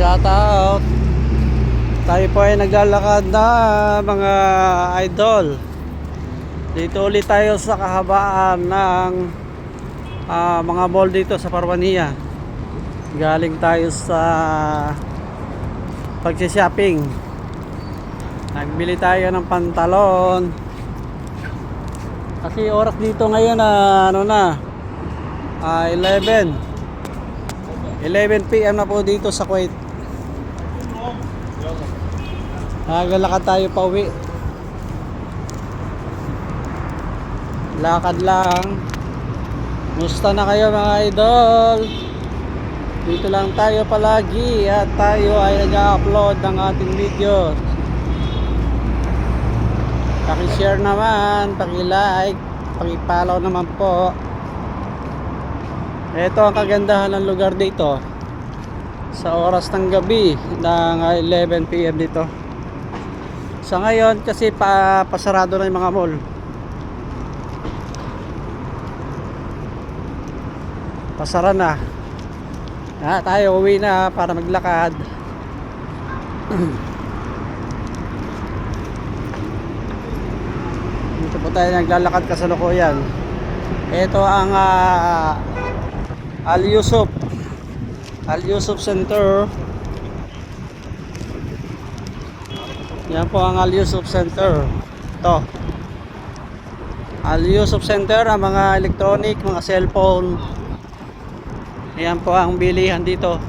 Shout out. Tayo po ay naglalakad na mga idol. Dito ulit tayo sa kahabaan ng ah, mga mall dito sa Parwania. Galing tayo sa pagsi-shopping. Nagbili tayo ng pantalon. Kasi oras dito ngayon na ano na ah, 11 11 PM na po dito sa Kuwait. Nagalakad tayo pa uwi. Lakad lang. Musta na kayo mga idol? Dito lang tayo palagi at tayo ay nag-upload ng ating video. Paki-share naman, paki-like, paki-follow naman po. Ito ang kagandahan ng lugar dito. Sa oras ng gabi ng 11 PM dito. Sa ngayon kasi pa pasarado na yung mga mall. Pasara na. Ah, tayo uwi na para maglakad. Dito po tayo naglalakad kasalukuyan. Ito ang ah, Al Yusuf Al Yusuf Center. Yan po ang Al Yusuf Center. Ito. Al Yusuf Center ang mga electronic, mga cellphone. Yan po ang bilihan dito.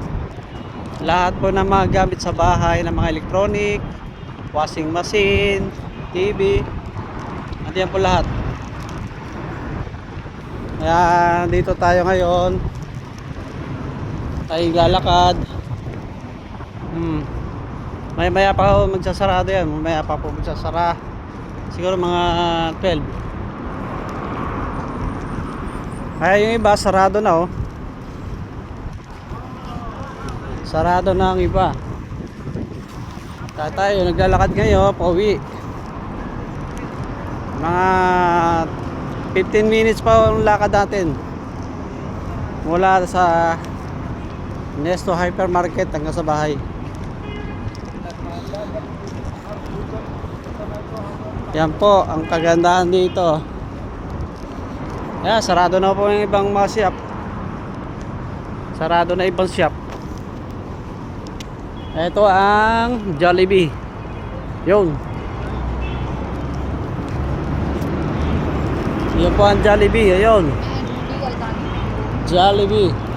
Lahat po ng mga gamit sa bahay ng mga electronic Washing machine, TV At yan po lahat. Kaya dito tayo ngayon. Tayo lalakad. Hmm. May maya pa ako magsasarado yan. Maya pa po magsasara. Siguro mga 12. Kaya yung iba sarado na oh. Sarado na ang iba. Kaya tayo naglalakad ngayon, pauwi. Mga 15 minutes pa ang lakad natin mula sa Nesto Hypermarket hanggang sa bahay. Yan po ang kagandahan dito. Yan sarado na po yung ibang mga shop. Sarado na ibang shop. Ito ang Jollibee. Yun. Yun po ang Jollibee, ayun. Jollibee.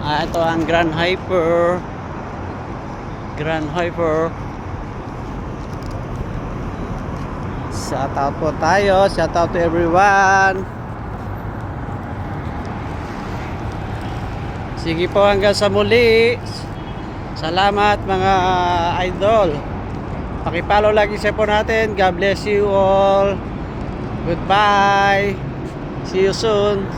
Ah, ito ang Grand Hyper. Grand Hyper. Shout out po tayo. Shout out to everyone. Sige po hanggang sa muli. Salamat mga idol. Pakipalo lagi siya po natin. God bless you all. Goodbye. See you soon.